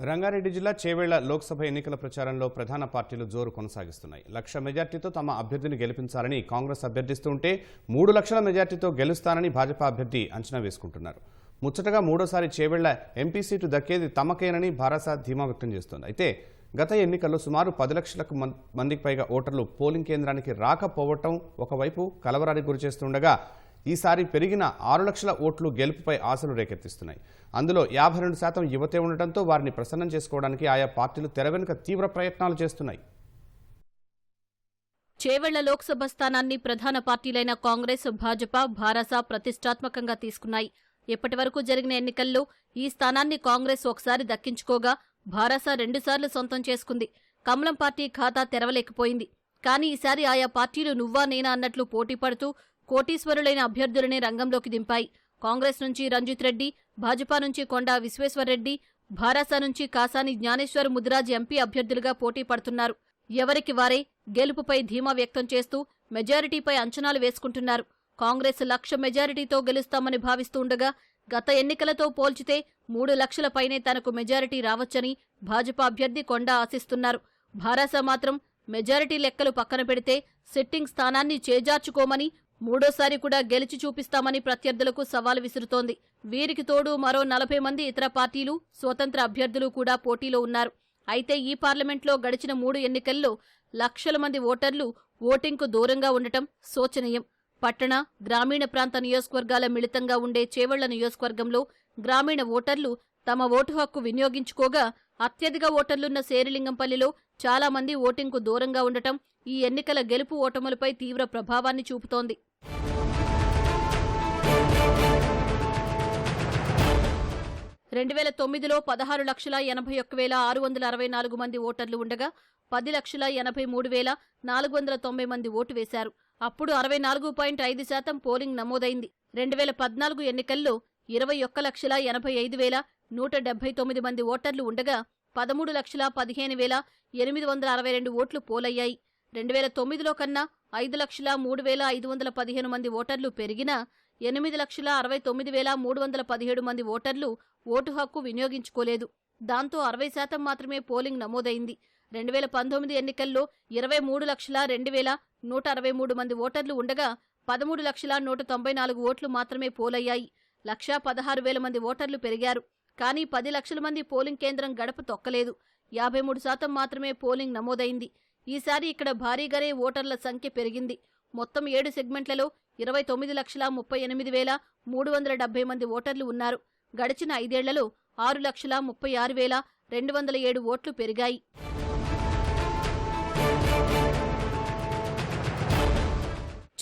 రంగారెడ్డి జిల్లా చేవేళ్ళ లోక్సభ ఎన్నికల ప్రచారంలో ప్రధాన పార్టీలు జోరు కొనసాగిస్తున్నాయి. లక్ష మెజార్టీతో తమ అభ్యర్థిని గెలిపించాలని కాంగ్రెస్ అభ్యర్థిస్తుంటే మూడు లక్షల మెజార్టీతో గెలుస్తానని భాజపా అభ్యర్థి అంచనా వేసుకుంటున్నారు. ముచ్చటగా మూడోసారి చేవేళ్ళ ఎంపీ సీటు దక్కేది తమకేనని భారస ధీమా వ్యక్తం చేస్తోంది. అయితే గత ఎన్నికల్లో సుమారు పది లక్షలకు మం- మందికి పైగా ఓటర్లు పోలింగ్ కేంద్రానికి రాకపోవటం ఒకవైపు కలవరానికి గురిచేస్తుండగా ఈసారి పెరిగిన ఆరు లక్షల ఓట్లు గెలుపుపై ఆశలు రేకెత్తిస్తున్నాయి. అందులో యాభై రెండు శాతం యువతే ఉండటంతో వారిని ప్రసన్నం చేసుకోవడానికి ఆయా పార్టీలు తెర వెనుక తీవ్ర ప్రయత్నాలు చేస్తున్నాయి. చేవెళ్ళ లోక్సభ స్థానాన్ని ప్రధాన పార్టీలైన కాంగ్రెస్ భాజపా భారస ప్రతిష్టాత్మకంగా తీసుకున్నాయి. ఇప్పటివరకు జరిగిన ఎన్నికల్లో ఈ స్థానాన్ని కాంగ్రెస్ ఒకసారి దక్కించుకోగా భారస రెండుసార్లు సొంతం చేసుకుంది. కమలం పార్టీ ఖాతా తెరవలేకపోయింది. కానీ ఈసారి ఆయా పార్టీలు నువ్వా నేనా అన్నట్లు పోటీ పడుతూ కోటీశ్వరులైన అభ్యర్థులనే రంగంలోకి దింపాయి. కాంగ్రెస్ నుంచి రంజిత్ రెడ్డి భాజపా నుంచి కొండా విశ్వేశ్వర్రెడ్డి భారాస నుంచి కాసాని జ్ఞానేశ్వర్ ముదిరాజ్ ఎంపీ అభ్యర్థులుగా పోటీ పడుతున్నారు. ఎవరికి వారే గెలుపుపై ధీమా వ్యక్తం చేస్తూ మెజారిటీపై అంచనాలు వేసుకుంటున్నారు. కాంగ్రెస్ లక్ష మెజారిటీతో గెలుస్తామని భావిస్తుండగా గత ఎన్నికలతో పోల్చితే మూడు లక్షల పైనే తనకు మెజారిటీ రావచ్చని భాజపా అభ్యర్థి కొండా ఆశిస్తున్నారు. భారాస మాత్రం మెజారిటీ లెక్కలు పక్కన పెడితే సిట్టింగ్ స్థానాన్ని చేజార్చుకోమని మూడోసారి కూడా గెలిచి చూపిస్తామని ప్రత్యర్థులకు సవాల్ విసురుతోంది. వీరికి తోడు మరో నలభై మంది ఇతర పార్టీలు స్వతంత్ర అభ్యర్థులు కూడా పోటీలో ఉన్నారు. అయితే ఈ పార్లమెంట్లో గడిచిన మూడు ఎన్నికల్లో లక్షల మంది ఓటర్లు ఓటింగ్కు దూరంగా ఉండటం శోచనీయం. పట్టణ గ్రామీణ ప్రాంత నియోజకవర్గాల మిళితంగా ఉండే చేవళ్ళ నియోజకవర్గంలో గ్రామీణ ఓటర్లు తమ ఓటు హక్కు వినియోగించుకోగా అత్యధిక ఓటర్లున్న శేరిలింగంపల్లిలో చాలా మంది ఓటింగ్కు దూరంగా ఉండటం ఈ ఎన్నికల గెలుపు ఓటములపై తీవ్ర ప్రభావాన్ని చూపుతోంది. రెండు వేల తొమ్మిదిలో పదహారు లక్షల ఎనభై ఒక్క వేల ఆరు వందల అరవై నాలుగు మంది ఓటర్లు ఉండగా పది లక్షల ఎనభై మూడు వేల నాలుగు వందల తొంభై మంది ఓటు వేశారు. అప్పుడు అరవై నాలుగు పాయింట్ ఐదు శాతం పోలింగ్ నమోదైంది. రెండు వేల పద్నాలుగు ఎన్నికల్లో ఇరవై ఒక్క లక్షల ఎనభై ఐదు వేల నూట డెబ్బై తొమ్మిది మంది ఓటర్లు ఉండగా పదమూడు లక్షల పదిహేను వేల ఎనిమిది వందల అరవై రెండు ఓట్లు పోలయ్యాయి. రెండు వేల తొమ్మిదిలో కన్నా ఐదు లక్షల మూడు వేల ఐదు వందల పదిహేను మంది ఓటర్లు పెరిగినా ఎనిమిది లక్షల అరవై తొమ్మిది వేల మూడు వందల పదిహేడు మంది ఓటర్లు ఓటు హక్కు వినియోగించుకోలేదు. దాంతో అరవై శాతం మాత్రమే పోలింగ్ నమోదైంది. రెండు వేల పంతొమ్మిది ఎన్నికల్లో ఇరవై మూడు లక్షల రెండు వేల నూట అరవై మూడు మంది ఓటర్లు ఉండగా పదమూడు లక్షల నూట తొంభై నాలుగు ఓట్లు మాత్రమే పోలయ్యాయి. లక్షా పదహారు వేల మంది ఓటర్లు పెరిగారు. కానీ పది లక్షల మంది పోలింగ్ కేంద్రం గడప తొక్కలేదు. యాభై మూడు శాతం మాత్రమే పోలింగ్ నమోదైంది. ఈసారి ఇక్కడ భారీగానే ఓటర్ల సంఖ్య పెరిగింది. మొత్తం ఏడు సెగ్మెంట్లలో ఇరవై తొమ్మిది లక్షల ముప్పై ఎనిమిది వేల మూడు వందల డెబ్బై మంది ఓటర్లు ఉన్నారు. గడిచిన ఐదేళ్ళలో ఆరు లక్షల ముప్పై ఆరు వేల రెండు వందల ఏడు ఓట్లు పెరిగాయి.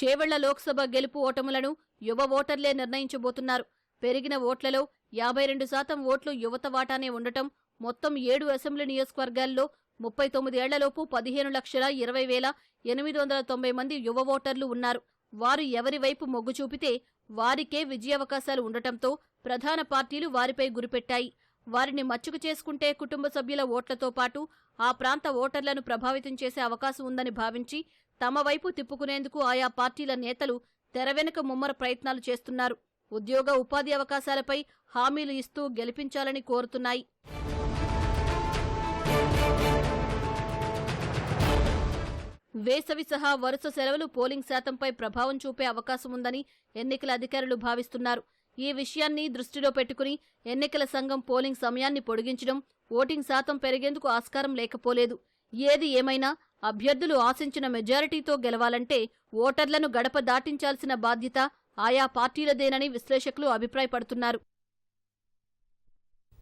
చేవెళ్ళ లోక్సభ గెలుపు ఓటములను యువ ఓటర్లే నిర్ణయించబోతున్నారు. పెరిగిన ఓట్లలో యాభై రెండు శాతం ఓట్లు యువత వాటానే ఉండటం మొత్తం ఏడు అసెంబ్లీ నియోజకవర్గాల్లో ముప్పై తొమ్మిది ఏళ్ళలోపు పదిహేను లక్షల ఇరవై వేల ఎనిమిది వందల తొంభై మంది యువ ఓటర్లు ఉన్నారు. వారు ఎవరివైపు మొగ్గు చూపితే వారికే విజయావకాశాలు ఉండటంతో ప్రధాన పార్టీలు వారిపై గురిపెట్టాయి. వారిని మచ్చుకు చేసుకుంటే కుటుంబ సభ్యుల ఓట్లతో పాటు ఆ ప్రాంత ఓటర్లను ప్రభావితం చేసే అవకాశం ఉందని భావించి తమ వైపు తిప్పుకునేందుకు ఆయా పార్టీల నేతలు తెరవెనుక ముమ్మర ప్రయత్నాలు చేస్తున్నారు. ఉద్యోగ ఉపాధి అవకాశాలపై హామీలు ఇస్తూ గెలిపించాలని కోరుతున్నాయి. వేసవి సహా వరుస సెలవులు పోలింగ్ శాతంపై ప్రభావం చూపే అవకాశం ఉందని ఎన్నికల అధికారులు భావిస్తున్నారు. ఈ విషయాన్ని దృష్టిలో పెట్టుకుని ఎన్నికల సంఘం పోలింగ్ సమయాన్ని పొడిగించడం ఓటింగ్ శాతం పెరిగేందుకు ఆస్కారం లేకపోలేదు. ఏది ఏమైనా అభ్యర్థులు ఆశించిన మెజారిటీతో గెలవాలంటే ఓటర్లను గడప దాటించాల్సిన బాధ్యత ఆయా పార్టీలదేనని విశ్లేషకులు అభిప్రాయపడుతున్నారు.